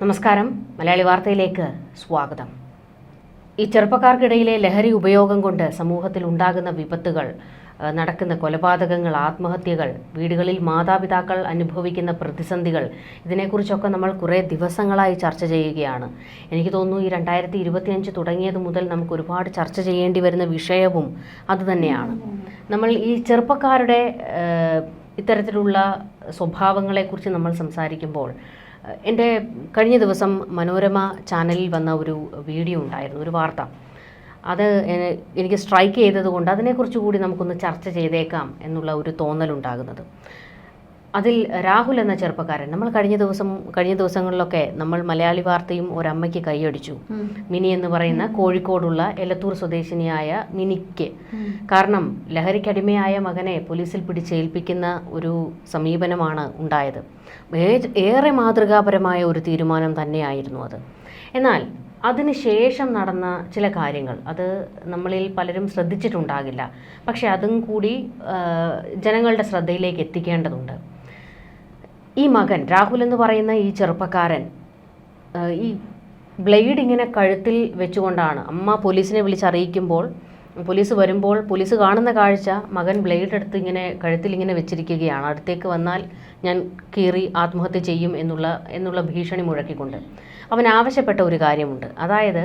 നമസ്കാരം. മലയാളി വാർത്തയിലേക്ക് സ്വാഗതം. ഈ ചെറുപ്പക്കാർക്കിടയിലെ ലഹരി ഉപയോഗം കൊണ്ട് സമൂഹത്തിൽ ഉണ്ടാകുന്ന വിപത്തുകൾ നടക്കുന്ന കൊലപാതകങ്ങൾ ആത്മഹത്യകൾ വീടുകളിൽ മാതാപിതാക്കൾ അനുഭവിക്കുന്ന പ്രതിസന്ധികൾ ഇതിനെക്കുറിച്ചൊക്കെ നമ്മൾ കുറേ ദിവസങ്ങളായി ചർച്ച ചെയ്യുകയാണ്. എനിക്ക് തോന്നുന്നു ഈ രണ്ടായിരത്തി ഇരുപത്തിയഞ്ച് തുടങ്ങിയത് മുതൽ നമുക്ക് ഒരുപാട് ചർച്ച ചെയ്യേണ്ടി വരുന്ന വിഷയവും അതുതന്നെയാണ് നമ്മൾ ഈ ചെറുപ്പക്കാരുടെ ഇത്തരത്തിലുള്ള സ്വഭാവങ്ങളെക്കുറിച്ച് നമ്മൾ സംസാരിക്കുമ്പോൾ എന്റെ കഴിഞ്ഞ ദിവസം മനോരമ ചാനലിൽ വന്ന ഒരു വീഡിയോ ഉണ്ടായിരുന്നു ഒരു വാർത്ത. അത് എനിക്ക് സ്ട്രൈക്ക് ചെയ്തതുകൊണ്ട് അതിനെക്കുറിച്ച് കൂടി നമുക്കൊന്ന് ചർച്ച ചെയ്തേക്കാം എന്നുള്ള ഒരു തോന്നലുണ്ടാകുന്നത്. അതിൽ രാഹുൽ എന്ന ചെറുപ്പക്കാരൻ. നമ്മൾ കഴിഞ്ഞ ദിവസം കഴിഞ്ഞ ദിവസങ്ങളിലൊക്കെ നമ്മൾ മലയാളി വാർത്തയും ഒരമ്മയ്ക്ക് കൈയടിച്ചു. മിനി എന്ന് പറയുന്ന കോഴിക്കോടുള്ള എലത്തൂർ സ്വദേശിനിയായ മിനിക്ക്. കാരണം ലഹരിക്കടിമയായ മകനെ പോലീസിൽ പിടിച്ചേൽപ്പിക്കുന്ന ഒരു സമീപനമാണ് ഉണ്ടായത്. ഏറെ മാതൃകാപരമായ ഒരു തീരുമാനം തന്നെയായിരുന്നു അത്. എന്നാൽ അതിനുശേഷം നടന്ന ചില കാര്യങ്ങൾ അത് നമ്മളിൽ പലരും ശ്രദ്ധിച്ചിട്ടുണ്ടാകില്ല. പക്ഷെ അതും കൂടി ജനങ്ങളുടെ ശ്രദ്ധയിലേക്ക് എത്തിക്കേണ്ടതുണ്ട്. ഈ മകൻ രാഹുൽ എന്ന് പറയുന്ന ഈ ചെറുപ്പക്കാരൻ ഈ ബ്ലേഡ് ഇങ്ങനെ കഴുത്തിൽ വെച്ചുകൊണ്ടാണ് അമ്മ പോലീസിനെ വിളിച്ചറിയിക്കുമ്പോൾ പോലീസ് വരുമ്പോൾ പോലീസ് കാണുന്ന കാഴ്ച മകൻ ബ്ലേഡ് എടുത്ത് ഇങ്ങനെ കഴുത്തിൽ ഇങ്ങനെ വെച്ചിരിക്കുകയാണ്. അടുത്തേക്ക് വന്നാൽ ഞാൻ കീറി ആത്മഹത്യ ചെയ്യും എന്നുള്ള എന്നുള്ള ഭീഷണി മുഴക്കിക്കൊണ്ട്. അവൻ ആവശ്യപ്പെട്ട ഒരു കാര്യമുണ്ട്. അതായത്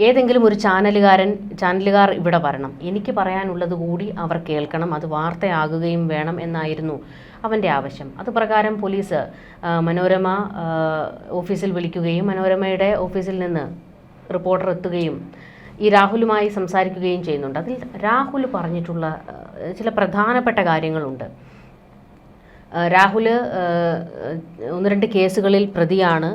ഏതെങ്കിലും ഒരു ചാനലുകാരൻ ചാനലുകാർ ഇവിടെ വരണം. എനിക്ക് പറയാനുള്ളത് കൂടി അവർ കേൾക്കണം. അത് വാർത്തയാകുകയും വേണം എന്നായിരുന്നു അവന്റെ ആവശ്യം. അത് പ്രകാരം പോലീസ് മനോരമ ഓഫീസിൽ വിളിക്കുകയും മനോരമയുടെ ഓഫീസിൽ നിന്ന് റിപ്പോർട്ടർ എത്തുകയും ഈ രാഹുലുമായി സംസാരിക്കുകയും ചെയ്യുന്നുണ്ട്. അതിൽ രാഹുൽ പറഞ്ഞിട്ടുള്ള ചില പ്രധാനപ്പെട്ട കാര്യങ്ങളുണ്ട്. രാഹുൽ രാഹുൽ ഒന്ന് രണ്ട് കേസുകളിൽ പ്രതിയാണ്.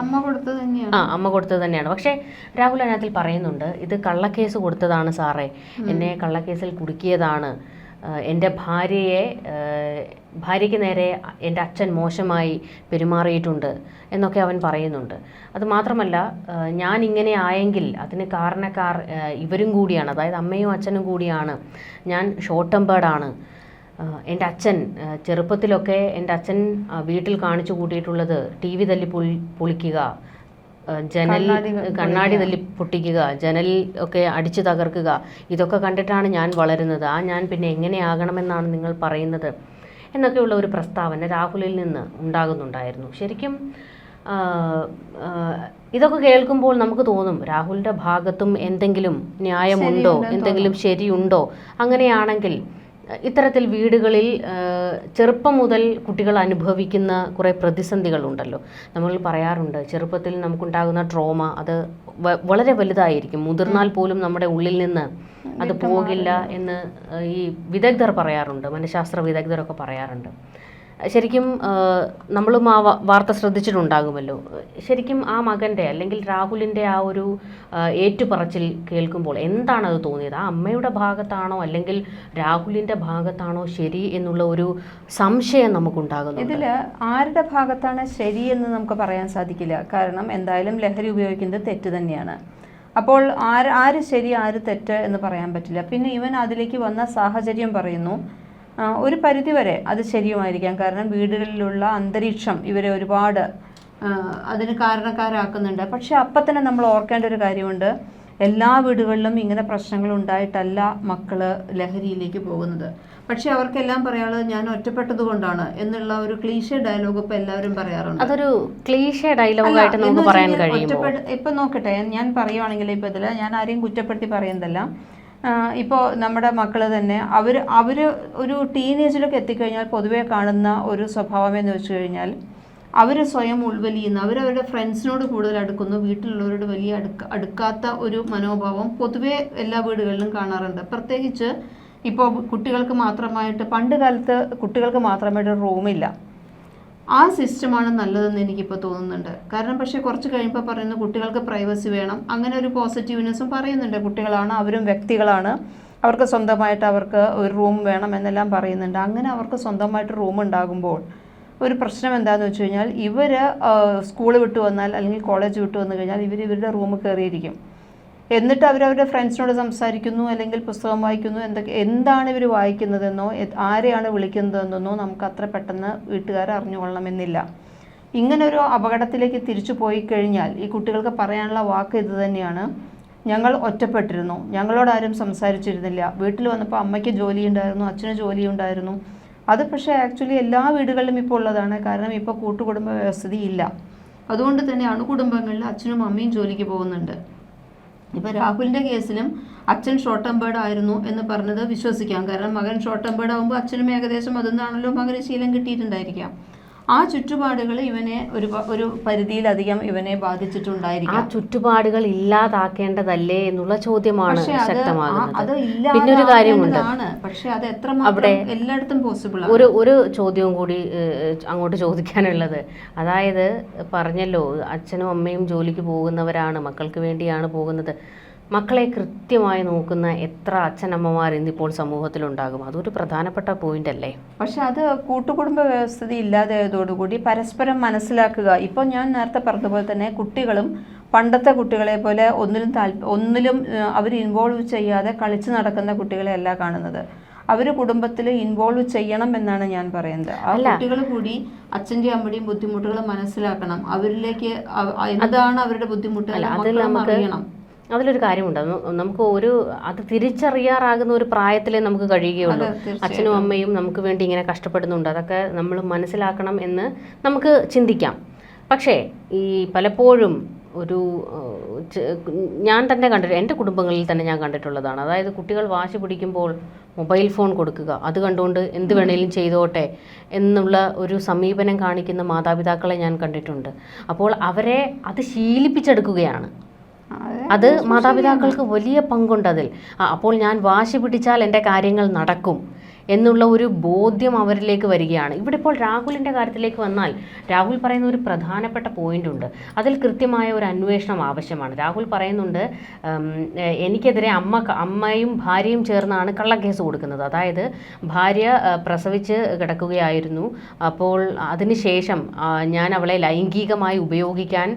അമ്മ കൊടുത്തത് തന്നെയാണ്. ആ അമ്മ കൊടുത്തത് തന്നെയാണ്. പക്ഷേ രാഹുൽ അതിനകത്തിൽ പറയുന്നുണ്ട് ഇത് കള്ളക്കേസ് കൊടുത്തതാണ് സാറേ. എന്നെ കള്ളക്കേസിൽ കുടുക്കിയതാണ്. എന്റെ ഭാര്യയെ ഭാര്യയ്ക്ക് നേരെ എന്റെ അച്ഛൻ മോശമായി പെരുമാറിയിട്ടുണ്ട് എന്നൊക്കെ അവൻ പറയുന്നുണ്ട്. അതുമാത്രമല്ല ഞാൻ ഇങ്ങനെ ആയെങ്കിൽ അതിന് കാരണക്കാർ ഇവരും കൂടിയാണ്. അതായത് അമ്മയും അച്ഛനും കൂടിയാണ്. ഞാൻ ഷോർട്ട് ടെമ്പേർഡാണ് എന്റെ അച്ഛൻ ചെറുപ്പത്തിലൊക്കെ എന്റെ അച്ഛൻ വീട്ടിൽ കാണിച്ചു കൂട്ടിയിട്ടുള്ളത് ടി വി തല്ലി പൊളി പൊളിക്കുക ജനൽ കണ്ണാടി തല്ലി പൊട്ടിക്കുക ജനൽ ഒക്കെ അടിച്ചു തകർക്കുക ഇതൊക്കെ കണ്ടിട്ടാണ് ഞാൻ വളരുന്നത്. ആ ഞാൻ പിന്നെ എങ്ങനെയാകണമെന്നാണ് നിങ്ങൾ പറയുന്നത് എന്നൊക്കെയുള്ള ഒരു പ്രസ്താവന രാഹുലിൽ നിന്ന് ഉണ്ടാകുന്നുണ്ടായിരുന്നു. ശരിക്കും ഇതൊക്കെ കേൾക്കുമ്പോൾ നമുക്ക് തോന്നും രാഹുലിന്റെ ഭാഗത്തും എന്തെങ്കിലും ന്യായമുണ്ടോ എന്തെങ്കിലും ശരിയുണ്ടോ? അങ്ങനെയാണെങ്കിൽ ഇത്തരത്തിൽ വീടുകളിൽ ചെറുപ്പം മുതൽ കുട്ടികൾ അനുഭവിക്കുന്ന കുറേ പ്രതിസന്ധികളുണ്ടല്ലോ. നമ്മൾ പറയാറുണ്ട് ചെറുപ്പത്തിൽ നമുക്കുണ്ടാകുന്ന ട്രോമ അത് വളരെ വലുതായിരിക്കും. മുതിർന്നാൽ പോലും നമ്മുടെ ഉള്ളിൽ നിന്ന് അത് പോകില്ല എന്ന് ഈ വിദഗ്ധർ പറയാറുണ്ട് മനഃശാസ്ത്ര വിദഗ്ധരൊക്കെ പറയാറുണ്ട്. ശരിക്കും നമ്മളും ആ വാർത്ത ശ്രദ്ധിച്ചിട്ടുണ്ടാകുമല്ലോ. ശരിക്കും ആ മകന്റെ അല്ലെങ്കിൽ രാഹുലിന്റെ ആ ഒരു ഏറ്റുപറച്ചിൽ കേൾക്കുമ്പോൾ എന്താണ് അത് തോന്നിയത്? ആ അമ്മയുടെ ഭാഗത്താണോ അല്ലെങ്കിൽ രാഹുലിന്റെ ഭാഗത്താണോ ശരി എന്നുള്ള ഒരു സംശയം നമുക്കുണ്ടാകുന്നു ഇതിൽ ആരുടെ ഭാഗത്താണ് ശരി എന്ന് നമുക്ക് പറയാൻ സാധിക്കില്ല. കാരണം എന്തായാലും ലഹരി ഉപയോഗിക്കുന്നത് തെറ്റ് തന്നെയാണ്. അപ്പോൾ ആര് ആര് ശരി ആര് തെറ്റ് എന്ന് പറയാൻ പറ്റില്ല. പിന്നെ ഇവൻ അതിലേക്ക് വന്ന സാഹചര്യം പറയുന്നു. ഒരു പരിധിവരെ അത് ശരിയുമായിരിക്കാം. കാരണം വീടുകളിലുള്ള അന്തരീക്ഷം ഇവരെ ഒരുപാട് അതിന് കാരണക്കാരാക്കുന്നുണ്ട്. പക്ഷെ അപ്പം തന്നെ നമ്മൾ ഓർക്കേണ്ട ഒരു കാര്യമുണ്ട്. എല്ലാ വീടുകളിലും ഇങ്ങനെ പ്രശ്നങ്ങൾ ഉണ്ടായിട്ടല്ല മക്കൾ ലഹരിയിലേക്ക് പോകുന്നത്. പക്ഷെ അവർക്കെല്ലാം പറയാനുള്ളത് ഞാൻ ഒറ്റപ്പെട്ടത് കൊണ്ടാണ് എന്നുള്ള ഒരു ക്ലീശ ഡയലോഗ് ഇപ്പൊ എല്ലാവരും പറയാറുണ്ട്. അതൊരു ക്ലീശ ഡയലോഗ് ആയിട്ട് നമുക്ക് പറയാൻ കഴിയും ഇപ്പൊ നോക്കട്ടെ ഞാൻ പറയുവാണെങ്കിൽ ഇപ്പൊ ഇതിൽ ഞാൻ ആരെയും കുറ്റപ്പെടുത്തി പറയുന്നതല്ല ഇപ്പോൾ നമ്മുടെ മക്കൾ തന്നെ അവർ അവർ ഒരു ടീനേജിലൊക്കെ എത്തിക്കഴിഞ്ഞാൽ പൊതുവേ കാണുന്ന ഒരു സ്വഭാവം എന്ന് വെച്ച് കഴിഞ്ഞാൽ അവർ സ്വയം ഉൾവലിയുന്നു അവരവരുടെ ഫ്രണ്ട്സിനോട് കൂടുതൽ അടുക്കുന്നു വീട്ടിലുള്ളവരോട് വലിയ അടുക്ക അടുക്കാത്ത ഒരു മനോഭാവം പൊതുവേ എല്ലാ വീടുകളിലും കാണാറുണ്ട്. പ്രത്യേകിച്ച് ഇപ്പോൾ കുട്ടികൾക്ക് മാത്രമായിട്ട് പണ്ട് കാലത്ത് കുട്ടികൾക്ക് മാത്രമായിട്ട് റൂമില്ല. ആ സിസ്റ്റമാണ് നല്ലതെന്ന് എനിക്കിപ്പോൾ തോന്നുന്നുണ്ട്. കാരണം പക്ഷേ കുറച്ച് കഴിയുമ്പോൾ പറയുന്നത് കുട്ടികൾക്ക് പ്രൈവസി വേണം. അങ്ങനെ ഒരു പോസിറ്റീവ്നെസ്സും പറയുന്നുണ്ട്. കുട്ടികളാണ് അവരും വ്യക്തികളാണ്. അവർക്ക് സ്വന്തമായിട്ട് അവർക്ക് ഒരു റൂം വേണം എന്നെല്ലാം പറയുന്നുണ്ട്. അങ്ങനെ അവർക്ക് സ്വന്തമായിട്ട് റൂം ഉണ്ടാകുമ്പോൾ ഒരു പ്രശ്നം എന്താണെന്ന് വെച്ച് കഴിഞ്ഞാൽ ഇവർ സ്കൂൾ വിട്ട് വന്നാൽ അല്ലെങ്കിൽ കോളേജ് വിട്ട് വന്നു കഴിഞ്ഞാൽ ഇവർ ഇവരുടെ റൂമ് കയറിയിരിക്കും. എന്നിട്ട് അവരവരുടെ ഫ്രണ്ട്സിനോട് സംസാരിക്കുന്നു അല്ലെങ്കിൽ പുസ്തകം വായിക്കുന്നു എന്തൊക്കെ എന്താണ് ഇവർ വായിക്കുന്നതെന്നോ ആരെയാണ് വിളിക്കുന്നതെന്നോ നമുക്ക് അത്ര പെട്ടെന്ന് വീട്ടുകാർ അറിഞ്ഞുകൊള്ളണമെന്നില്ല. ഇങ്ങനൊരു അപകടത്തിലേക്ക് തിരിച്ചു പോയി കഴിഞ്ഞാൽ ഈ കുട്ടികൾക്ക് പറയാനുള്ള വാക്ക് ഇത് തന്നെയാണ്. ഞങ്ങൾ ഒറ്റപ്പെട്ടിരുന്നു. ഞങ്ങളോട് ആരും സംസാരിച്ചിരുന്നില്ല. വീട്ടിൽ വന്നപ്പോൾ അമ്മയ്ക്ക് ജോലി ഉണ്ടായിരുന്നു അച്ഛന് ജോലി ഉണ്ടായിരുന്നു അത് പക്ഷേ ആക്ച്വലി എല്ലാ വീടുകളിലും ഇപ്പോൾ ഉള്ളതാണ്. കാരണം ഇപ്പോൾ കൂട്ടുകുടുംബ വ്യവസ്ഥിതി ഇല്ല. അതുകൊണ്ട് തന്നെ അണുകുടുംബങ്ങളിൽ അച്ഛനും അമ്മയും ജോലിക്ക് പോകുന്നുണ്ട്. ഇപ്പോൾ രാഹുലിന്റെ കേസിലും അച്ഛൻ ഷോർട്ട് ടെമ്പേർഡ് ആയിരുന്നു എന്ന് പറഞ്ഞത് വിശ്വസിക്കാം. കാരണം മകൻ ഷോർട്ട് ടെമ്പേർഡ് ആകുമ്പോൾ അച്ഛനും ഏകദേശം അതെന്നാണല്ലോ മകന് ശീലം കിട്ടിയിട്ടുണ്ടായിരിക്കാം. ആ ചുറ്റുപാടുകൾ ഇവനെ ഒരു ഒരു പരിധിയിലധികം ഇവനെ ബാധിച്ചിട്ടുണ്ടായിരിക്കും. ആ ചുറ്റുപാടുകൾ ഇല്ലാതാക്കേണ്ടതല്ലേ എന്നുള്ള ചോദ്യമാണ് അത് പിന്നെ ഒരു കാര്യമുണ്ട്. പക്ഷെ അത് എത്രമാത്രം എല്ലായിടത്തും പോസിബിൾ ഒരു ഒരു ചോദ്യവും കൂടി അങ്ങോട്ട് ചോദിക്കാനുള്ളത്. അതായത് പറഞ്ഞല്ലോ അച്ഛനും അമ്മയും ജോലിക്ക് പോകുന്നവരാണ് മക്കൾക്ക് വേണ്ടിയാണ് പോകുന്നത്. മക്കളെ കൃത്യമായി നോക്കുന്ന എത്ര അച്ഛനമ്മമാർ ഇന്നിപ്പോൾ സമൂഹത്തിലുണ്ടാകും? അതൊരു പ്രധാനപ്പെട്ട പോയിന്റ് അല്ലേ? പക്ഷെ അത് കൂട്ടുകുടുംബ വ്യവസ്ഥിതി ഇല്ലാതായതോടുകൂടി പരസ്പരം മനസ്സിലാക്കുക. ഇപ്പോൾ ഞാൻ നേരത്തെ പറഞ്ഞതുപോലെ തന്നെ കുട്ടികളും പണ്ടത്തെ കുട്ടികളെ പോലെ ഒന്നിലും താല്പ ഒന്നിലും അവർ ഇൻവോൾവ് ചെയ്യാതെ കളിച്ചു നടക്കുന്ന കുട്ടികളെ അല്ല കാണുന്നത്. അവർ കുടുംബത്തിൽ ഇൻവോൾവ് ചെയ്യണം എന്നാണ് ഞാൻ പറയുന്നത്. ആ കുട്ടികൾ കൂടി അച്ഛന്റെ അമ്മയുടെയും ബുദ്ധിമുട്ടുകൾ മനസ്സിലാക്കണം. അവരിലേക്ക് അതാണ് എന്താണ് അവരുടെ ബുദ്ധിമുട്ട്? നമുക്ക് അറിയണം. അതിലൊരു കാര്യമുണ്ട്. നമുക്ക് ഒരു അത് തിരിച്ചറിയാറാകുന്ന ഒരു പ്രായത്തിലേ നമുക്ക് കഴിയുകയുള്ളൂ. അച്ഛനും അമ്മയും നമുക്ക് വേണ്ടി ഇങ്ങനെ കഷ്ടപ്പെടുന്നുണ്ട്. അതൊക്കെ നമ്മൾ മനസ്സിലാക്കണം എന്ന് നമുക്ക് ചിന്തിക്കാം. പക്ഷേ ഈ പലപ്പോഴും ഒരു ഞാൻ തന്നെ കണ്ടിട്ട് എന്റെ കുടുംബങ്ങളിൽ തന്നെ ഞാൻ കണ്ടിട്ടുള്ളതാണ്. അതായത് കുട്ടികൾ വാശി പിടിക്കുമ്പോൾ മൊബൈൽ ഫോൺ കൊടുക്കുക. അത് കണ്ടുകൊണ്ട് എന്ത് വേണേലും ചെയ്തോട്ടെ എന്നുള്ള ഒരു സമീപനം കാണിക്കുന്ന മാതാപിതാക്കളെ ഞാൻ കണ്ടിട്ടുണ്ട്. അപ്പോൾ അവരെ അത് ശീലിപ്പിച്ചെടുക്കുകയാണ്. അതെ. മാതാപിതാക്കൾക്ക് വലിയ പങ്കുണ്ട് അതിൽ അപ്പോൾ ഞാൻ വാശി പിടിച്ചാൽ എന്റെ കാര്യങ്ങൾ നടക്കും എന്നുള്ള ഒരു ബോധ്യം അവരിലേക്ക് വരികയാണ്. ഇവിടെ ഇപ്പോൾ രാഹുലിന്റെ കാര്യത്തിലേക്ക് വന്നാൽ രാഹുൽ പറയുന്ന ഒരു പ്രധാനപ്പെട്ട പോയിന്റ് ഉണ്ട്. അതിൽ കൃത്യമായ ഒരു അന്വേഷണം ആവശ്യമാണ്. രാഹുൽ പറയുന്നുണ്ട് എനിക്കെതിരെ അമ്മ അമ്മയും ഭാര്യയും ചേർന്നാണ് കള്ളക്കേസ് കൊടുക്കുന്നത്. അതായത് ഭാര്യ പ്രസവിച്ച് കിടക്കുകയായിരുന്നു. അപ്പോൾ അതിനുശേഷം ഞാൻ അവളെ ലൈംഗികമായി ഉപയോഗിക്കാൻ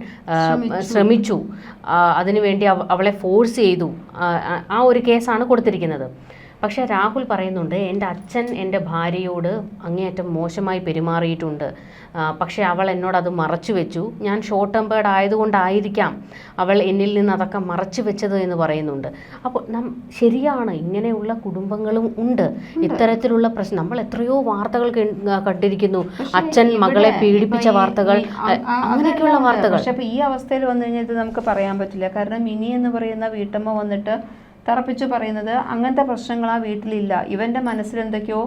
ശ്രമിച്ചു. അതിനുവേണ്ടി അവളെ ഫോഴ്സ് ചെയ്തു. ആ ഒരു കേസാണ് കൊടുത്തിരിക്കുന്നത്. പക്ഷേ രാഹുൽ പറയുന്നുണ്ട് എന്റെ അച്ഛൻ എന്റെ ഭാര്യയോട് അങ്ങേയറ്റം മോശമായി പെരുമാറിയിട്ടുണ്ട്. പക്ഷേ അവൾ എന്നോട് അത് മറച്ചു വെച്ചു. ഞാൻ ഷോർട്ട് ടെമ്പേർഡ് ആയതുകൊണ്ടായിരിക്കാം അവൾ എന്നിൽ നിന്ന് അതൊക്കെ മറച്ചു വെച്ചത് എന്ന് പറയുന്നുണ്ട്. അപ്പോൾ നം ശരിയാണ് ഇങ്ങനെയുള്ള കുടുംബങ്ങളും ഉണ്ട്. ഇത്തരത്തിലുള്ള പ്രശ്നം നമ്മൾ എത്രയോ വാർത്തകൾ കണ്ടിരിക്കുന്നു. അച്ഛൻ മകളെ പീഡിപ്പിച്ച വാർത്തകൾ അങ്ങനെയൊക്കെയുള്ള വാർത്തകൾ. പക്ഷേ ഈ അവസ്ഥയിൽ വന്നു കഴിഞ്ഞാൽ ഇത് നമുക്ക് പറയാൻ പറ്റില്ല. കാരണം മിനി എന്ന് പറയുന്ന വീട്ടമ്മ വന്നിട്ട് തറപ്പിച്ച് പറയുന്നത് അങ്ങനത്തെ പ്രശ്നങ്ങൾ ആ വീട്ടിലില്ല. ഇവന്റെ മനസ്സിൽ എന്തൊക്കെയോ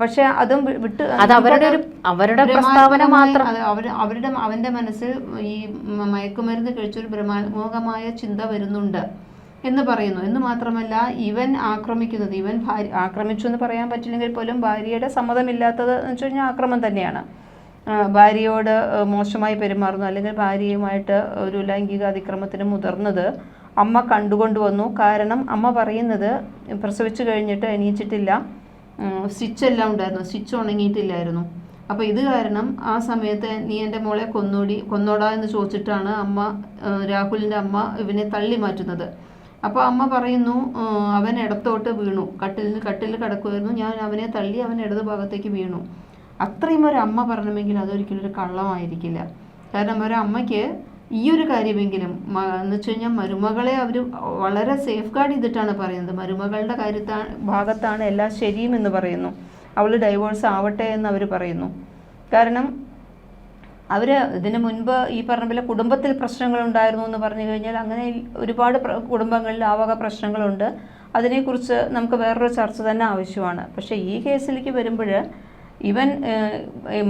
പക്ഷെ അതും വിട്ട് അത് അവരുടെ ഒരു അവരുടെ പ്രസ്താവന മാത്രം. അവർ അവരുടെ അവന്റെ മനസ്സിൽ ഈ മയക്കുമരുന്ന് കഴിച്ചൊരു ഭ്രമാത്മകമായ ചിന്ത വരുന്നുണ്ട് എന്ന് പറയുന്നു. എന്ന് മാത്രമല്ല ഇവൻ ആക്രമിക്കുന്നത് ഇവൻ ഭാര്യ ആക്രമിച്ചു എന്ന് പറയാൻ പറ്റില്ലെങ്കിൽ പോലും ഭാര്യയുടെ സമ്മതമില്ലാത്തത് എന്ന് വെച്ച് കഴിഞ്ഞാൽ ആക്രമം തന്നെയാണ്. ഭാര്യയോട് മോശമായി പെരുമാറുന്നു അല്ലെങ്കിൽ ഭാര്യയുമായിട്ട് ഒരു ലൈംഗിക അതിക്രമത്തിന് മുതിർന്നത് അമ്മ കണ്ടുകൊണ്ട് വന്നു. കാരണം അമ്മ പറയുന്നത് പ്രസവിച്ചു കഴിഞ്ഞിട്ട് എണീച്ചിട്ടില്ല. സ്റ്റിച്ച് എല്ലാം ഉണ്ടായിരുന്നു. സ്റ്റിച്ച് ഉണങ്ങിയിട്ടില്ലായിരുന്നു. അപ്പോൾ ഇത് കാരണം ആ സമയത്ത് നീ എന്റെ മോളെ കൊന്നൂടി കൊന്നോടാ എന്ന് ചോദിച്ചിട്ടാണ് അമ്മ രാഹുലിന്റെ അമ്മ ഇവനെ തള്ളി മാറ്റുന്നത്. അപ്പോൾ അമ്മ പറയുന്നു അവൻ ഇടത്തോട്ട് വീണു. കട്ടിലിന് കട്ടിൽ കിടക്കുമായിരുന്നു ഞാൻ അവനെ തള്ളി അവൻ ഇടത് ഭാഗത്തേക്ക് വീണു. അത്രയും ഒരു അമ്മ പറഞ്ഞെങ്കിൽ അതൊരിക്കലും ഒരു കള്ളമായിരിക്കില്ല. കാരണം ഒരു അമ്മയ്ക്ക് ഈ ഒരു കാര്യമെങ്കിലും എന്ന് വെച്ച് കഴിഞ്ഞാൽ മരുമകളെ അവർ വളരെ സേഫ് ഗാർഡ് ചെയ്തിട്ടാണ് പറയുന്നത്. മരുമകളുടെ കാര്യത്താ ഭാഗത്താണ് എല്ലാം ശരിയും എന്ന് പറയുന്നു. അവൾ ഡൈവോഴ്സ് ആവട്ടെ എന്ന് അവർ പറയുന്നു. കാരണം അവർ ഇതിനു മുൻപ് ഈ പറഞ്ഞ പോലെ കുടുംബത്തിൽ പ്രശ്നങ്ങൾ ഉണ്ടായിരുന്നു എന്ന് പറഞ്ഞു കഴിഞ്ഞാൽ അങ്ങനെ ഒരുപാട് കുടുംബങ്ങളിൽ ആ വക പ്രശ്നങ്ങളുണ്ട്. അതിനെക്കുറിച്ച് നമുക്ക് വേറൊരു ചർച്ച തന്നെ ആവശ്യമാണ്. പക്ഷേ ഈ കേസിലേക്ക് വരുമ്പോൾ ഇവൻ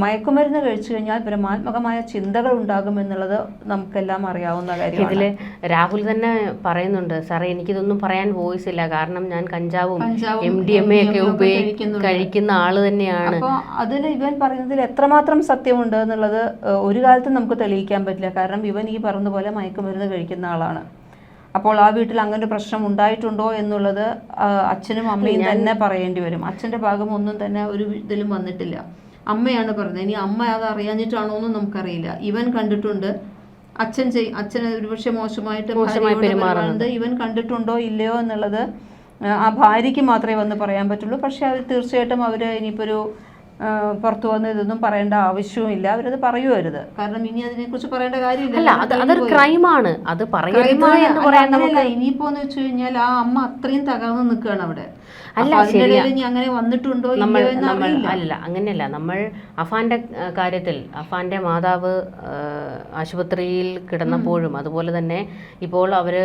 മയക്കുമരുന്ന് കഴിച്ചു കഴിഞ്ഞാൽ ഭ്രമാത്മകമായ ചിന്തകൾ ഉണ്ടാകുമെന്നുള്ളത് നമുക്കെല്ലാം അറിയാവുന്ന കാര്യമാണ്. ഇതിൽ രാഹുൽ തന്നെ പറയുന്നുണ്ട് സാറേ എനിക്കിതൊന്നും പറയാൻ വോയിസ് ഇല്ല. കാരണം ഞാൻ കഞ്ചാവും എം ഡി എം എ ഒക്കെ MDMA ഒക്കെ ഉപയോഗി കഴിക്കുന്നുണ്ട്. കഴിക്കുന്ന ആൾ തന്നെയാണ്. അപ്പോൾ അതിൽ ഇവൻ പറയുന്നതിൽ എത്രമാത്രം സത്യമുണ്ട് എന്നുള്ളത് ഒരു കാലത്തും നമുക്ക് തെളിയിക്കാൻ പറ്റില്ല. കാരണം ഇവൻ ഈ പറഞ്ഞ പോലെ മയക്കുമരുന്ന് കഴിക്കുന്ന ആളാണ്. അപ്പോൾ ആ വീട്ടിൽ അങ്ങനെ ഒരു പ്രശ്നം ഉണ്ടായിട്ടുണ്ടോ എന്നുള്ളത് അച്ഛനും അമ്മയും തന്നെ പറയേണ്ടി വരും. അച്ഛന്റെ ഭാഗം ഒന്നും തന്നെ ഒരു ഇതിലും വന്നിട്ടില്ല. അമ്മയാണ് പറഞ്ഞത്. ഇനി അമ്മ അത് അറിയാഞ്ഞിട്ടാണോ എന്നും നമുക്കറിയില്ല. ഇവൻ കണ്ടിട്ടുണ്ട്. അച്ഛൻ ചെയ് അച്ഛൻ ഒരുപക്ഷെ മോശമായിട്ട് പെരുമാറുന്നുണ്ട് പെരുമാറുന്നത്. ഇവൻ കണ്ടിട്ടുണ്ടോ ഇല്ലയോ എന്നുള്ളത് ആ, ഭാര്യയ്ക്ക് മാത്രമേ വന്ന് പറയാൻ പറ്റുള്ളൂ. പക്ഷെ അവർ തീർച്ചയായിട്ടും അവർ ഇനിയിപ്പോൾ ഒരു പുറത്തു വന്ന് ഇതൊന്നും പറയേണ്ട ആവശ്യവുമില്ല. അവരത് പറയുമരുത് കാരണം ഇനി അതിനെക്കുറിച്ച് പറയേണ്ട കാര്യമില്ല അത് അതൊരു ക്രൈമാണ്. അത് പറയരുത് ഇനിയിപ്പോ എന്ന് വെച്ച് കഴിഞ്ഞാൽ ആ അമ്മ അത്രയും തകർന്ന് നിൽക്കുകയാണ് അവിടെ. അല്ല, അങ്ങനെ വന്നിട്ടുണ്ടോ നമ്മൾ നമ്മൾ അല്ല അങ്ങനെയല്ല. നമ്മൾ അഫാന്റെ കാര്യത്തിൽ അഫാന്റെ മാതാവ് ആശുപത്രിയിൽ കിടന്നപ്പോഴും അതുപോലെ തന്നെ ഇപ്പോൾ അവർ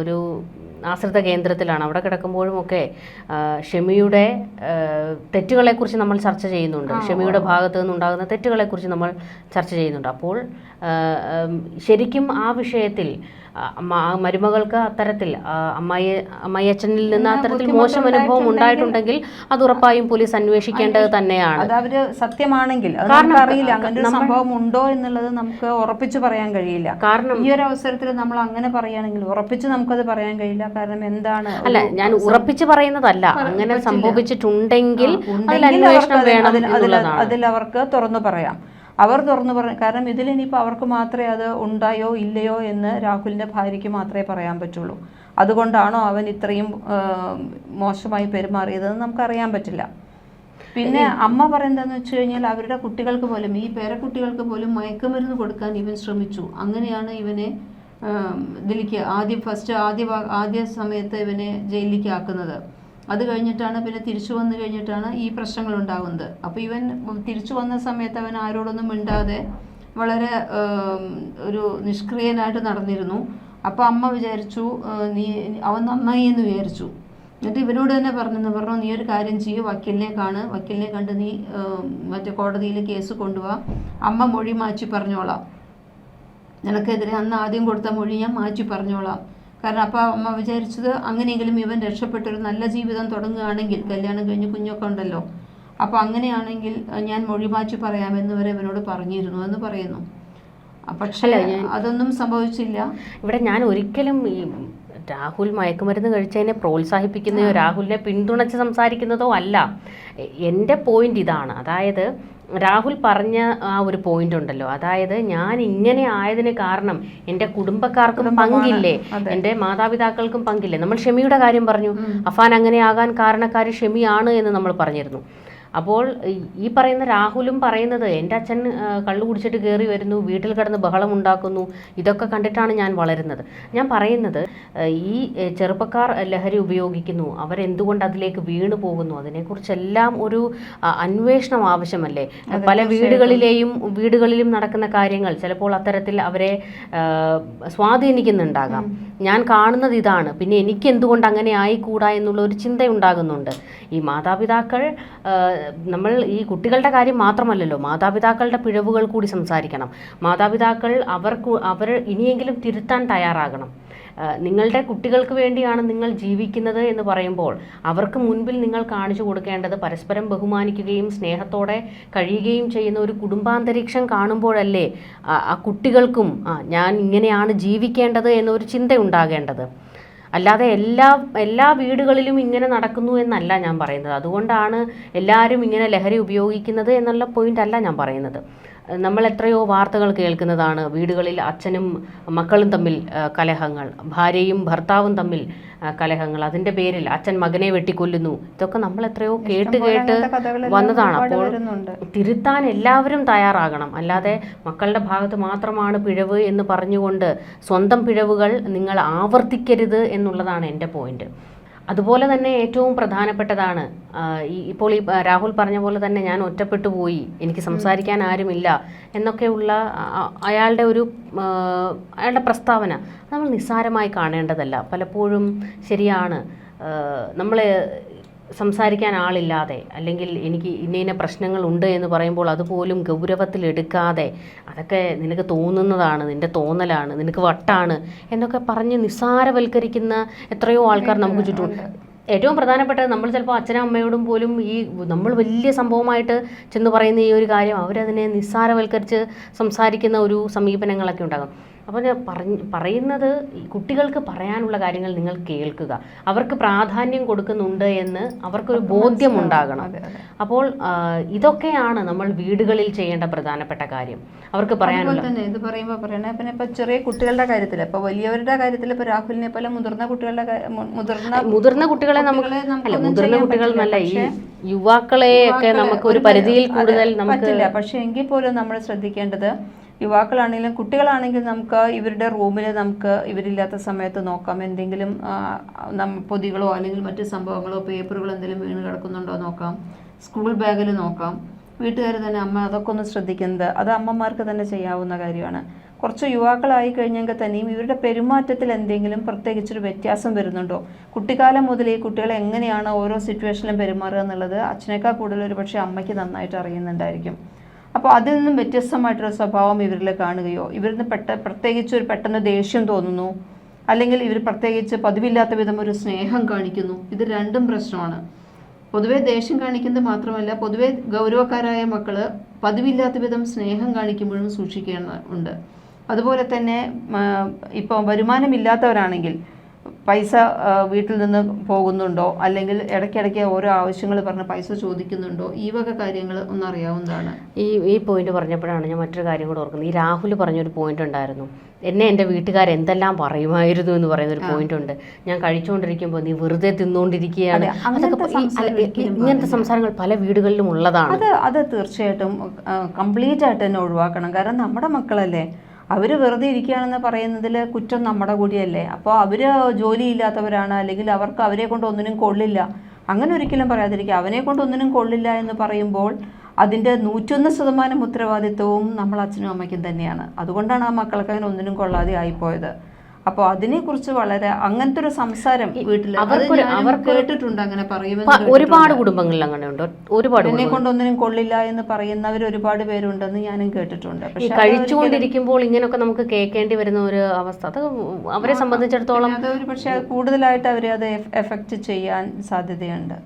ഒരു ആശ്രിത കേന്ദ്രത്തിലാണ്. അവിടെ കിടക്കുമ്പോഴും ഒക്കെ ഷെമിയുടെ തെറ്റുകളെക്കുറിച്ച് നമ്മൾ ചർച്ച ചെയ്യുന്നുണ്ട്. ഷെമിയുടെ ഭാഗത്തു നിന്നുണ്ടാകുന്ന തെറ്റുകളെക്കുറിച്ച് നമ്മൾ ചർച്ച ചെയ്യുന്നുണ്ട്. അപ്പോൾ ശരിക്കും ആ വിഷയത്തിൽ മരുമകൾക്ക് അത്തരത്തിൽ അമ്മായി അമ്മായിയച്ഛനിൽ നിന്ന് അത്തരത്തിൽ മോശം അനുഭവം ഉണ്ടായിട്ടുണ്ടെങ്കിൽ അത് ഉറപ്പായും പോലീസ് അന്വേഷിക്കേണ്ടത് തന്നെയാണ്. അത് അവർ സത്യമാണെങ്കിൽ അത് നമുക്ക് അറിയില്ല. അങ്ങനെ ഒരു സംഭവം ഉണ്ടോ എന്നുള്ളത് നമുക്ക് ഉറപ്പിച്ചു പറയാൻ കഴിയില്ല. കാരണം ഈ ഒരു അവസരത്തിൽ നമ്മൾ അങ്ങനെ പറയുകയാണെങ്കിൽ ഉറപ്പിച്ച് നമുക്കത് പറയാൻ കഴിയില്ല. കാരണം എന്താണ് അല്ല ഞാൻ ഉറപ്പിച്ച് പറയുന്നതല്ല. അങ്ങനെ സംഭവിച്ചിട്ടുണ്ടെങ്കിൽ അതിൽ അവർക്ക് തുറന്നു പറയാം. അവർ തുറന്നു പറഞ്ഞു കാരണം ഇതിൽ ഇനിയിപ്പോൾ അവർക്ക് മാത്രമേ അത് ഉണ്ടായോ ഇല്ലയോ എന്ന് രാഹുലിന്റെ ഭാര്യയ്ക്ക് മാത്രമേ പറയാൻ പറ്റുള്ളൂ. അതുകൊണ്ടാണോ അവൻ ഇത്രയും മോശമായി പെരുമാറിയതെന്ന് നമുക്കറിയാൻ പറ്റില്ല. പിന്നെ അമ്മ പറയുന്നതെന്ന് വെച്ച് കഴിഞ്ഞാൽ അവരുടെ കുട്ടികൾക്ക് പോലും ഈ പേരക്കുട്ടികൾക്ക് പോലും മയക്കുമരുന്ന് കൊടുക്കാൻ ഇവൻ ശ്രമിച്ചു. അങ്ങനെയാണ് ഇവനെ ഇതിലേക്ക് ആദ്യം ഫസ്റ്റ് ആദ്യ ആദ്യ സമയത്ത് ഇവനെ ജയിലിലേക്ക് ആക്കുന്നത്. അത് കഴിഞ്ഞിട്ടാണ് പിന്നെ തിരിച്ചു വന്നു കഴിഞ്ഞിട്ടാണ് ഈ പ്രശ്നങ്ങൾ ഉണ്ടാകുന്നത് അപ്പോൾ ഇവൻ തിരിച്ചു വന്ന സമയത്ത് അവൻ ആരോടൊന്നും മിണ്ടാതെ വളരെ ഒരു നിഷ്ക്രിയനായിട്ട് നടന്നിരുന്നു. അപ്പോൾ അമ്മ വിചാരിച്ചു നീ അവൻ നന്നായി എന്ന് വിചാരിച്ചു. എന്നിട്ട് ഇവനോട് തന്നെ പറഞ്ഞു പറഞ്ഞു നീ ഒരു കാര്യം ചെയ്യൂ വക്കീലിനെ കാണ്. വക്കീലിനെ കണ്ട് നീ മറ്റേ കോടതിയിൽ കേസ് കൊണ്ടുപോവാ അമ്മ മൊഴി മാറ്റി പറഞ്ഞോളാം. നിനക്കെതിരെ അന്ന് ആദ്യം കൊടുത്ത മൊഴി ഞാൻ മാറ്റി പറഞ്ഞോളാം. കാരണം അപ്പോൾ അമ്മ വിചാരിച്ചത് അങ്ങനെയെങ്കിലും ഇവൻ രക്ഷപ്പെട്ടൊരു നല്ല ജീവിതം തുടങ്ങുകയാണെങ്കിൽ കല്യാണം കഴിഞ്ഞ് കുഞ്ഞൊക്കെ ഉണ്ടല്ലോ. അപ്പോൾ അങ്ങനെയാണെങ്കിൽ ഞാൻ മൊഴി മാറ്റി പറയാമെന്ന് വരെ ഇവനോട് പറഞ്ഞിരുന്നു എന്ന് പറയുന്നു. പക്ഷേ അതൊന്നും സംഭവിച്ചില്ല. ഇവിടെ ഞാൻ ഒരിക്കലും ഈ രാഹുൽ മയക്കുമരുന്ന് കഴിച്ചതിനെ പ്രോത്സാഹിപ്പിക്കുന്നതോ രാഹുലിനെ പിന്തുണച്ച് സംസാരിക്കുന്നതോ അല്ല. എന്റെ പോയിന്റ് ഇതാണ്. അതായത് രാഹുൽ പറഞ്ഞ ആ ഒരു പോയിന്റ് ഉണ്ടല്ലോ. അതായത് ഞാൻ ഇങ്ങനെ ആയതിന് കാരണം എന്റെ കുടുംബക്കാർക്കും പങ്കില്ലേ? എന്റെ മാതാപിതാക്കൾക്കും പങ്കില്ലേ? നമ്മൾ ഷെമിയുടെ കാര്യം പറഞ്ഞു. അഫാൻ അങ്ങനെ ആകാൻ കാരണക്കാരി ഷെമിയാണ് എന്ന് നമ്മൾ പറഞ്ഞിരുന്നു. അപ്പോൾ ഈ- പറയുന്ന രാഹുലും പറയുന്നത് എന്റെ അച്ഛൻ കള്ളു കുടിച്ചിട്ട് കയറി വരുന്നു വീട്ടിൽ കിടന്ന് ബഹളം ഉണ്ടാക്കുന്നു ഇതൊക്കെ കണ്ടിട്ടാണ് ഞാൻ വളരുന്നത്. ഞാൻ പറയുന്നത് ഈ ചെറുപ്പക്കാർ ലഹരി ഉപയോഗിക്കുന്നു അവരെന്തുകൊണ്ട് അതിലേക്ക് വീണു പോകുന്നു? അതിനെക്കുറിച്ചെല്ലാം ഒരു അന്വേഷണം ആവശ്യമല്ലേ? പല വീടുകളിലെയും വീടുകളിലും നടക്കുന്ന കാര്യങ്ങൾ ചിലപ്പോൾ അത്തരത്തിൽ അവരെ സ്വാധീനിക്കുന്നുണ്ടാകാം. ഞാൻ കാണുന്നത് ഇതാണ്. പിന്നെ എനിക്ക് എന്തുകൊണ്ട് അങ്ങനെ ആയിക്കൂടാ എന്നുള്ള ഒരു ചിന്ത ഉണ്ടാകുന്നുണ്ട്. ഈ മാതാപിതാക്കൾ നമ്മൾ ഈ കുട്ടികളുടെ കാര്യം മാത്രമല്ലല്ലോ മാതാപിതാക്കളുടെ പിഴവുകൾ കൂടി സംസാരിക്കണം. മാതാപിതാക്കൾ അവർക്ക് അവർ ഇനിയെങ്കിലും തിരുത്താൻ തയ്യാറാകണം. നിങ്ങളുടെ കുട്ടികൾക്ക് വേണ്ടിയാണ് നിങ്ങൾ ജീവിക്കുന്നത് എന്ന് പറയുമ്പോൾ അവർക്ക് മുൻപിൽ നിങ്ങൾ കാണിച്ചു കൊടുക്കേണ്ടത് പരസ്പരം ബഹുമാനിക്കുകയും സ്നേഹത്തോടെ കഴിയുകയും ചെയ്യുന്ന ഒരു കുടുംബാന്തരീക്ഷം കാണുമ്പോഴല്ലേ ആ കുട്ടികൾക്കും ഞാൻ ഇങ്ങനെയാണ് ജീവിക്കേണ്ടത് എന്നൊരു ചിന്ത ഉണ്ടാകേണ്ടത്. അല്ലാതെ എല്ലാ എല്ലാ വീടുകളിലും ഇങ്ങനെ നടക്കുന്നു എന്നല്ല ഞാൻ പറയുന്നത്. അതുകൊണ്ടാണ് എല്ലാവരും ഇങ്ങനെ ലഹരി ഉപയോഗിക്കുന്നത് എന്നുള്ള പോയിന്റ് അല്ല ഞാൻ പറയുന്നത്. നമ്മൾ എത്രയോ വാർത്തകൾ കേൾക്കുന്നതാണ്. വീടുകളിൽ അച്ഛനും മക്കളും തമ്മിൽ കലഹങ്ങൾ. ഭാര്യയും ഭർത്താവും തമ്മിൽ കലഹങ്ങൾ. അതിന്റെ പേരിൽ അച്ഛൻ മകനെ വെട്ടിക്കൊല്ലുന്നു. ഇതൊക്കെ നമ്മൾ എത്രയോ കേട്ട് കേട്ട് വന്നതാണ്. അപ്പോൾ. തിരുത്താൻ എല്ലാവരും തയ്യാറാകണം. അല്ലാതെ മക്കളുടെ ഭാഗത്ത് മാത്രമാണ് പിഴവ് എന്ന് പറഞ്ഞുകൊണ്ട് സ്വന്തം പിഴവുകൾ നിങ്ങൾ ആവർത്തിക്കരുത് എന്നുള്ളതാണ് എന്റെ പോയിന്റ്. അതുപോലെ തന്നെ ഏറ്റവും പ്രധാനപ്പെട്ടതാണ് ഈ ഇപ്പോൾ ഈ രാഹുൽ പറഞ്ഞ പോലെ തന്നെ ഞാൻ ഒറ്റപ്പെട്ടു പോയി എനിക്ക് സംസാരിക്കാൻ ആരുമില്ല എന്നൊക്കെയുള്ള അയാളുടെ ഒരു അയാളുടെ പ്രസ്താവന നമ്മൾ നിസ്സാരമായി കാണേണ്ടതല്ല. പലപ്പോഴും ശരിയാണ് നമ്മൾ സംസാരിക്കാൻ ആളില്ലാതെ അല്ലെങ്കിൽ എനിക്ക് ഇന്ന ഇന്ന പ്രശ്നങ്ങളുണ്ട് എന്ന് പറയുമ്പോൾ അതുപോലും ഗൗരവത്തിലെടുക്കാതെ അതൊക്കെ നിനക്ക് തോന്നുന്നതാണ് നിന്റെ തോന്നലാണ് നിനക്ക് വട്ടാണ് എന്നൊക്കെ പറഞ്ഞ് നിസ്സാരവൽക്കരിക്കുന്ന എത്രയോ ആൾക്കാർ നമുക്ക് ചുറ്റും ഏറ്റവും പ്രധാനപ്പെട്ടത് നമ്മൾ ചിലപ്പോൾ അച്ഛനും അമ്മയോടും പോലും ഈ നമ്മൾ വലിയ സംഭവമായിട്ട് ചെന്ന് പറയുന്ന ഈ ഒരു കാര്യം അവരതിനെ നിസ്സാരവൽക്കരിച്ച് സംസാരിക്കുന്ന ഒരു സമീപനങ്ങളൊക്കെ ഉണ്ടാകും. അപ്പോൾ ഞാൻ പറഞ്ഞ് പറയുന്നത് കുട്ടികൾക്ക് പറയാനുള്ള കാര്യങ്ങൾ നിങ്ങൾ കേൾക്കുക. അവർക്ക് പ്രാധാന്യം കൊടുക്കുന്നുണ്ട് എന്ന് അവർക്കൊരു ബോധ്യം ഉണ്ടാകണം. അതെ അതെ. അപ്പോൾ ഇതൊക്കെയാണ് നമ്മൾ വീടുകളിൽ ചെയ്യേണ്ട പ്രധാനപ്പെട്ട കാര്യം. അവർക്ക് പറയാനുള്ളത് തന്നെ ഇത് പറയുമ്പോൾ പറയണേ പിന്നെ ഇപ്പൊ ചെറിയ കുട്ടികളുടെ കാര്യത്തിൽ ഇപ്പൊ വലിയവരുടെ കാര്യത്തിൽ ഇപ്പൊ രാഹുലിനെ പോലെ മുതിർന്ന കുട്ടികളുടെ മുതിർന്ന മുതിർന്ന കുട്ടികളെ നമുക്ക് അല്ല മുതിർന്ന കുട്ടികൾ നല്ല ഈ യുവാക്കളെയൊക്കെ നമുക്ക് ഒരു പരിധിയിൽ കൂടുതൽ നമുക്ക് പക്ഷെ എങ്കിൽ പോലും നമ്മൾ ശ്രദ്ധിക്കേണ്ടത് യുവാക്കളാണെങ്കിലും കുട്ടികളാണെങ്കിൽ നമുക്ക് ഇവരുടെ റൂമിൽ നമുക്ക് ഇവരില്ലാത്ത സമയത്ത് നോക്കാം. എന്തെങ്കിലും പൊതികളോ അല്ലെങ്കിൽ മറ്റു സംഭവങ്ങളോ പേപ്പറുകളോ എന്തെങ്കിലും വീണ് കിടക്കുന്നുണ്ടോ നോക്കാം. സ്കൂൾ ബാഗിൽ നോക്കാം. വീട്ടുകാർ തന്നെ അമ്മ അതൊക്കെ ഒന്ന് ശ്രദ്ധിക്കുന്നത് അത് അമ്മമാർക്ക് തന്നെ ചെയ്യാവുന്ന കാര്യമാണ്. കുറച്ച് യുവാക്കളായി കഴിഞ്ഞെങ്കിൽ തന്നെയും ഇവരുടെ പെരുമാറ്റത്തിൽ എന്തെങ്കിലും പ്രത്യേകിച്ചൊരു വ്യത്യാസം വരുന്നുണ്ടോ? കുട്ടിക്കാലം മുതൽ ഈ കുട്ടികൾ എങ്ങനെയാണ് ഓരോ സിറ്റുവേഷനിലും പെരുമാറുക എന്നുള്ളത് അച്ഛനേക്കാൾ കൂടുതൽ ഒരു പക്ഷേ അമ്മയ്ക്ക് നന്നായിട്ട് അറിയുന്നുണ്ടായിരിക്കും. അപ്പോൾ അതിൽ നിന്നും വ്യത്യസ്തമായിട്ടൊരു സ്വഭാവം ഇവരിൽ കാണുകയോ ഇവരിൽ പെട്ട പ്രത്യേകിച്ച് ഒരു പെട്ടെന്ന് ദേഷ്യം തോന്നുന്നു അല്ലെങ്കിൽ ഇവർ പ്രത്യേകിച്ച് പതിവില്ലാത്ത വിധം ഒരു സ്നേഹം കാണിക്കുന്നു ഇത് രണ്ടും പ്രശ്നമാണ്. പൊതുവേ ദേഷ്യം കാണിക്കുന്നത് മാത്രമല്ല പൊതുവേ ഗൗരവക്കാരായ മക്കൾ പതിവില്ലാത്ത വിധം സ്നേഹം കാണിക്കുമ്പോഴും സൂക്ഷിക്കേണ്ട ഉണ്ട്. അതുപോലെ തന്നെ ഇപ്പോൾ വരുമാനമില്ലാത്തവരാണെങ്കിൽ പൈസ വീട്ടിൽ നിന്ന് പോകുന്നുണ്ടോ? അല്ലെങ്കിൽ ഇടയ്ക്കിടയ്ക്ക് ഓരോ ആവശ്യങ്ങൾ പറഞ്ഞ് പൈസ ചോദിക്കുന്നുണ്ടോ? ഈ വക കാര്യങ്ങൾ ഒന്ന് അറിയാവുന്നതാണ് ഈ ഈ പോയിന്റ് പറഞ്ഞപ്പോഴാണ് ഞാൻ മറ്റൊരു കാര്യം കൂടെ ഓർക്കുന്നത്. ഈ രാഹുൽ പറഞ്ഞൊരു പോയിന്റ് ഉണ്ടായിരുന്നു. എന്നെ എന്റെ വീട്ടുകാർ എന്തെല്ലാം പറയുമായിരുന്നു എന്ന് പറയുന്ന ഒരു പോയിന്റ് ഉണ്ട്. ഞാൻ കഴിച്ചുകൊണ്ടിരിക്കുമ്പോൾ നീ വെറുതെ തിന്നുകൊണ്ടിരിക്കുകയാണ്. അതൊക്കെ ഇങ്ങനത്തെ സംസാരങ്ങൾ പല വീടുകളിലും ഉള്ളതാണ്. അത് അത് തീർച്ചയായിട്ടും കംപ്ലീറ്റ് ആയിട്ട് തന്നെ ഒഴിവാക്കണം. കാരണം നമ്മുടെ മക്കളല്ലേ? അവർ വെറുതെ ഇരിക്കുകയാണെന്ന് പറയുന്നതിൽ കുറ്റം നമ്മുടെ കൂടിയല്ലേ. അപ്പോൾ അവർ ജോലിയില്ലാത്തവരാണ് അല്ലെങ്കിൽ അവർക്ക് അവരെ കൊണ്ട് ഒന്നിനും കൊള്ളില്ല. അങ്ങനെ ഒരിക്കലും പറയാതിരിക്കുക. അവനെ കൊണ്ട് ഒന്നിനും കൊള്ളില്ല എന്ന് പറയുമ്പോൾ അതിന്റെ നൂറ്റൊന്ന് ശതമാനം ഉത്തരവാദിത്വവും നമ്മൾ അച്ഛനും അമ്മയ്ക്കും തന്നെയാണ്. അതുകൊണ്ടാണ് ആ മക്കൾക്ക് അങ്ങനെ ഒന്നിനും കൊള്ളാതെ ആയിപ്പോയത്. അപ്പോൾ അതിനെക്കുറിച്ച് വളരെ അങ്ങനത്തെ ഒരു സംസാരം വീട്ടിൽ അവർക്ക് കേട്ടിട്ടുണ്ട് അങ്ങനെ പറയുമെന്ന് ഒരുപാട് കുടുംബങ്ങളിൽ അങ്ങനെ ഉണ്ട്. ഒരുപാട് എന്നെ കൊണ്ടൊന്നിനും കൊള്ളില്ല എന്ന് പറയുന്നവർ ഒരുപാട് പേരുണ്ടെന്ന് ഞാനും കേട്ടിട്ടുണ്ട്. പക്ഷേ കഴിച്ചുകൊണ്ടിരിക്കുമ്പോൾ ഇങ്ങനെയൊക്കെ നമുക്ക് കേൾക്കേണ്ടി വരുന്ന ഒരു അവസ്ഥ. അത് അവരെ സംബന്ധിച്ചിടത്തോളം ഒരു പക്ഷെ കൂടുതലായിട്ട് അവരെ അത് എഫക്റ്റ് ചെയ്യാൻ സാധ്യതയുണ്ട്.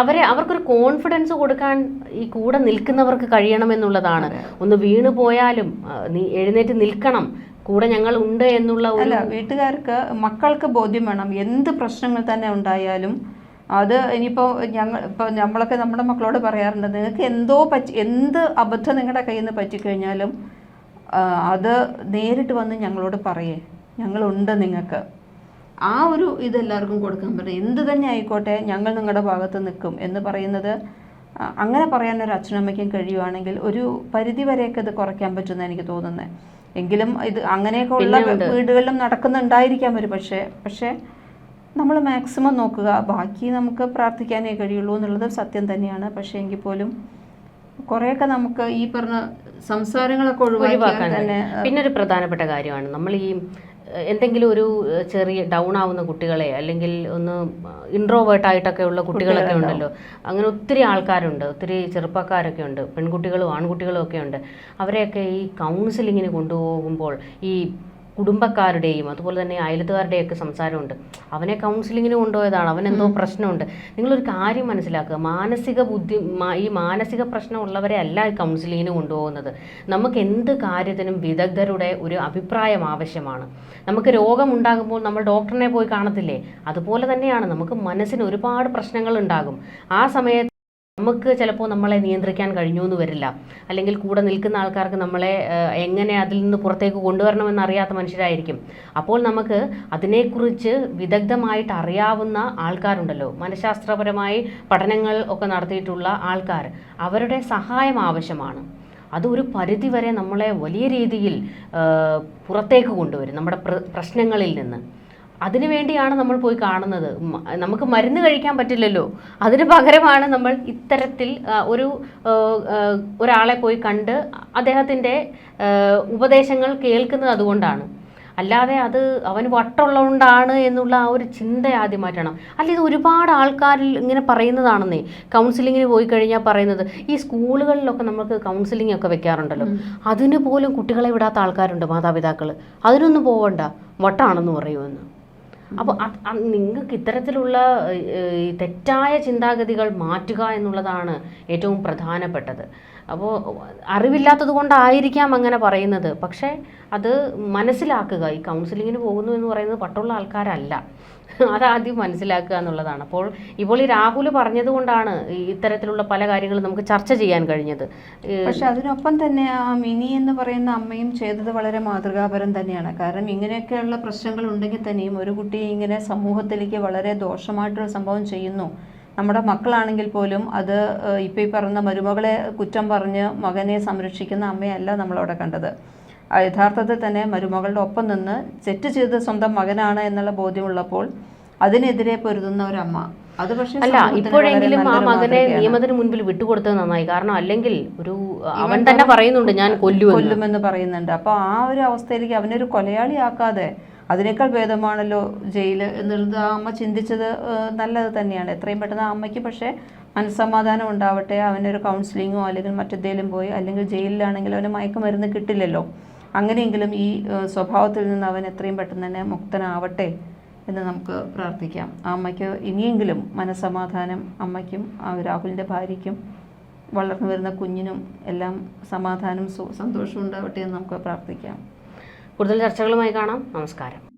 അവരെ അവർക്കൊരു കോൺഫിഡൻസ് കൊടുക്കാൻ ഈ കൂടെ നിൽക്കുന്നവർക്ക് കഴിയണം എന്നുള്ളതാണ്. ഒന്ന് വീണു പോയാലും നീ എഴുന്നേറ്റ് നിൽക്കണം. കൂടെ ഞങ്ങൾ ഉണ്ട് എന്നുള്ള അല്ല വീട്ടുകാർക്ക് മക്കൾക്ക് ബോധ്യം വേണം. എന്ത് പ്രശ്നങ്ങൾ തന്നെ ഉണ്ടായാലും അത് ഇനിയിപ്പോൾ ഞങ്ങൾ ഇപ്പോൾ നമ്മളൊക്കെ നമ്മുടെ മക്കളോട് പറയാറുണ്ട് നിങ്ങൾക്ക് എന്തോ പറ്റി എന്ത് അബദ്ധം നിങ്ങളുടെ കയ്യിൽ നിന്ന് പറ്റിക്കഴിഞ്ഞാലും അത് നേരിട്ട് വന്ന് ഞങ്ങളോട് പറയേ. ഞങ്ങളുണ്ട് നിങ്ങൾക്ക്. ആ ഒരു ഇത് എല്ലാവർക്കും കൊടുക്കാൻ പറ്റും. എന്ത് തന്നെ ആയിക്കോട്ടെ ഞങ്ങൾ നിങ്ങളുടെ ഭാഗത്ത് നിൽക്കും എന്ന് പറയുന്നത് അങ്ങനെ പറയാനൊരു അച്ഛനമ്മയ്ക്കും കഴിയുവാണെങ്കിൽ ഒരു പരിധി വരെയൊക്കെ ഇത് കുറയ്ക്കാൻ പറ്റുമെന്ന് എനിക്ക് തോന്നുന്നത്. എങ്കിലും ഇത് അങ്ങനെയൊക്കെ ഉള്ള വീടുകളിലും നടക്കുന്നുണ്ടായിരിക്കാം ഒരു പക്ഷേ പക്ഷേ നമ്മൾ മാക്സിമം നോക്കുക. ബാക്കി നമുക്ക് പ്രാർത്ഥിക്കാനേ കഴിയുള്ളൂ എന്നുള്ളത് സത്യം തന്നെയാണ്. പക്ഷേ എങ്കിൽ പോലും കുറേയൊക്കെ നമുക്ക് ഈ പറഞ്ഞ സംസാരങ്ങളൊക്കെ ഒഴിവാക്കാൻ തന്നെ പിന്നെ ഒരു പ്രധാനപ്പെട്ട കാര്യമാണ്. നമ്മൾ ഈ എന്തെങ്കിലും ഒരു ചെറിയ ഡൗൺ ആവുന്ന കുട്ടികളെ അല്ലെങ്കിൽ ഒന്ന് ഇൻട്രോവേർട്ട് ആയിട്ടൊക്കെ ഉള്ള കുട്ടികളൊക്കെ ഉണ്ടല്ലോ. അങ്ങനെ ഒത്തിരി ആൾക്കാരുണ്ട്. ഒത്തിരി ചെറുപ്പക്കാരൊക്കെ ഉണ്ട്. പെൺകുട്ടികളും ആൺകുട്ടികളും ഒക്കെ ഉണ്ട്. അവരെയൊക്കെ ഈ കൗൺസിലിങ്ങിന് കൊണ്ടുപോകുമ്പോൾ ഈ കുടുംബക്കാരുടെയും അതുപോലെ തന്നെ അയലത്തുകാരുടെയൊക്കെ സംസാരമുണ്ട്. അവനെ കൗൺസിലിങ്ങിന് കൊണ്ടുപോയതാണ്. അവൻ എന്തോ പ്രശ്നമുണ്ട്. നിങ്ങളൊരു കാര്യം മനസ്സിലാക്കുക. മാനസിക ബുദ്ധി ഈ മാനസിക പ്രശ്നമുള്ളവരെ അല്ല കൗൺസിലിങ്ങിന് കൊണ്ടുപോകുന്നത്. നമുക്ക് എന്ത് കാര്യത്തിനും വിദഗ്ധരുടെ ഒരു അഭിപ്രായം ആവശ്യമാണ്. നമുക്ക് രോഗമുണ്ടാകുമ്പോൾ നമ്മൾ ഡോക്ടറിനെ പോയി കാണത്തില്ലേ? അതുപോലെ തന്നെയാണ്. നമുക്ക് മനസ്സിന് ഒരുപാട് പ്രശ്നങ്ങൾ ഉണ്ടാകും. ആ സമയത്ത് നമുക്ക് ചിലപ്പോൾ നമ്മളെ നിയന്ത്രിക്കാൻ കഴിഞ്ഞു എന്ന് വരില്ല. അല്ലെങ്കിൽ കൂടെ നിൽക്കുന്ന ആൾക്കാർക്ക് നമ്മളെ എങ്ങനെ അതിൽ നിന്ന് പുറത്തേക്ക് കൊണ്ടുവരണമെന്ന് അറിയാത്ത മനുഷ്യരായിരിക്കും. അപ്പോൾ നമുക്ക് അതിനെക്കുറിച്ച് വിദഗ്ധമായിട്ട് അറിയാവുന്ന ആൾക്കാരുണ്ടല്ലോ. മനഃശാസ്ത്രപരമായി പഠനങ്ങൾ ഒക്കെ നടത്തിയിട്ടുള്ള ആൾക്കാർ. അവരുടെ സഹായം ആവശ്യമാണ്. അത് ഒരു പരിധിവരെ നമ്മളെ വലിയ രീതിയിൽ പുറത്തേക്ക് കൊണ്ടുവരും. നമ്മുടെ പ്രശ്നങ്ങളിൽ നിന്ന്. അതിനു വേണ്ടിയാണ് നമ്മൾ പോയി കാണുന്നത്. നമുക്ക് മരുന്ന് കഴിക്കാൻ പറ്റില്ലല്ലോ. അതിന് പകരമാണ് നമ്മൾ ഇത്തരത്തിൽ ഒരു ഒരാളെ പോയി കണ്ട് അദ്ദേഹത്തിന്റെ ഉപദേശങ്ങൾ കേൾക്കുന്നത് അതുകൊണ്ടാണ്. അല്ലാതെ അത് അവന് വട്ടുള്ളതുകൊണ്ടാണ് എന്നുള്ള ആ ഒരു ചിന്ത ആദ്യം മാറ്റണം. അല്ല ഇത് ഒരുപാട് ആൾക്കാരിൽ ഇങ്ങനെ പറയുന്നതാണെന്നേ. കൗൺസിലിങ്ങിന് പോയി കഴിഞ്ഞാൽ പറയുന്നത്. ഈ സ്കൂളുകളിലൊക്കെ നമുക്ക് കൗൺസിലിംഗ് ഒക്കെ വെക്കാറുണ്ടല്ലോ. അതിന് പോലും കുട്ടികളെ വിടാത്ത ആൾക്കാരുണ്ട് മാതാപിതാക്കൾ അതിനൊന്നും പോവണ്ട. വട്ടാണെന്ന് പറയുമെന്ന് അപ്പോൾ നിങ്ങൾക്ക് ഇത്തരത്തിലുള്ള തെറ്റായ ചിന്താഗതികൾ മാറ്റുക എന്നുള്ളതാണ് ഏറ്റവും പ്രധാനപ്പെട്ടത്. അപ്പോൾ അറിവില്ലാത്തത് കൊണ്ടായിരിക്കാം അങ്ങനെ പറയുന്നത്. പക്ഷേ അത് മനസ്സിലാക്കുക. ഈ കൗൺസിലിങ്ങിന് പോകുന്നു എന്ന് പറയുന്നത് പട്ടുള്ള ആൾക്കാരല്ല. അതാദ്യം മനസ്സിലാക്കുക എന്നുള്ളതാണ്. അപ്പോൾ ഇപ്പോൾ ഈ രാഹുൽ പറഞ്ഞതുകൊണ്ടാണ് ഇത്തരത്തിലുള്ള പല കാര്യങ്ങളും നമുക്ക് ചർച്ച ചെയ്യാൻ കഴിഞ്ഞത്. പക്ഷെ അതിനൊപ്പം തന്നെ ആ മിനി എന്ന് പറയുന്ന അമ്മയും ചെയ്തത് വളരെ മാതൃകാപരം തന്നെയാണ്. കാരണം ഇങ്ങനെയൊക്കെയുള്ള പ്രശ്നങ്ങൾ ഉണ്ടെങ്കിൽ തന്നെയും ഒരു കുട്ടി ഇങ്ങനെ സമൂഹത്തിലേക്ക് വളരെ ദോഷമായിട്ടൊരു സംഭവം ചെയ്യുന്നു. നമ്മുടെ മക്കളാണെങ്കിൽ പോലും അത് ഇപ്പം ഈ പറഞ്ഞ മരുമകളെ കുറ്റം പറഞ്ഞ് മകനെ സംരക്ഷിക്കുന്ന അമ്മയല്ല നമ്മളവിടെ കണ്ടത്. യഥാർത്ഥത്തിൽ തന്നെ മരുമകളുടെ ഒപ്പം നിന്ന് തെറ്റ് ചെയ്ത് സ്വന്തം മകനാണ് എന്നുള്ള ബോധ്യമുള്ളപ്പോൾ അതിനെതിരെ പൊരുതുന്ന ഒരമ്മ. അത് പക്ഷേ അല്ല ഇപ്പോഴെങ്കിലും ആ മകനെ. നിയമത്തിന് മുൻപിൽ വിട്ടുകൊടുത്തത് നന്നായി. കാരണം അല്ലെങ്കിൽ ഒരു അവൻ തന്നെ പറയുന്നുണ്ട് ഞാൻ കൊല്ലുമെന്ന്. കൊല്ലുമെന്ന് പറയുന്നുണ്ട്. അപ്പൊ ആ ഒരു അവസ്ഥയിലേക്ക് അവനൊരു കൊലയാളിയാക്കാതെ അതിനേക്കാൾ ഭേദമാണല്ലോ ജയിൽ എന്നുള്ളത് ആ അമ്മ ചിന്തിച്ചത് നല്ലത് തന്നെയാണ്. എത്രയും പെട്ടെന്ന് ആ അമ്മയ്ക്ക് പക്ഷേ മനസ്സമാധാനം ഉണ്ടാവട്ടെ. അവനൊരു കൗൺസിലിങ്ങോ അല്ലെങ്കിൽ മറ്റെന്തെങ്കിലും പോയി അല്ലെങ്കിൽ ജയിലിലാണെങ്കിൽ അവന് മയക്കുമരുന്ന് കിട്ടില്ലല്ലോ. അങ്ങനെയെങ്കിലും ഈ സ്വഭാവത്തിൽ നിന്ന് അവൻ എത്രയും പെട്ടെന്ന് തന്നെ മുക്തനാവട്ടെ എന്ന് നമുക്ക് പ്രാർത്ഥിക്കാം. ആ അമ്മയ്ക്ക് ഇനിയെങ്കിലും മനസ്സമാധാനം അമ്മയ്ക്കും ആ രാഹുലിന്റെ ഭാര്യയ്ക്കും വളർന്നു വരുന്ന കുഞ്ഞിനും എല്ലാം സമാധാനം സന്തോഷവും ഉണ്ടാവട്ടെ എന്ന് നമുക്ക് പ്രാർത്ഥിക്കാം. കൂടുതൽ ചർച്ചകളുമായി കാണാം. നമസ്കാരം.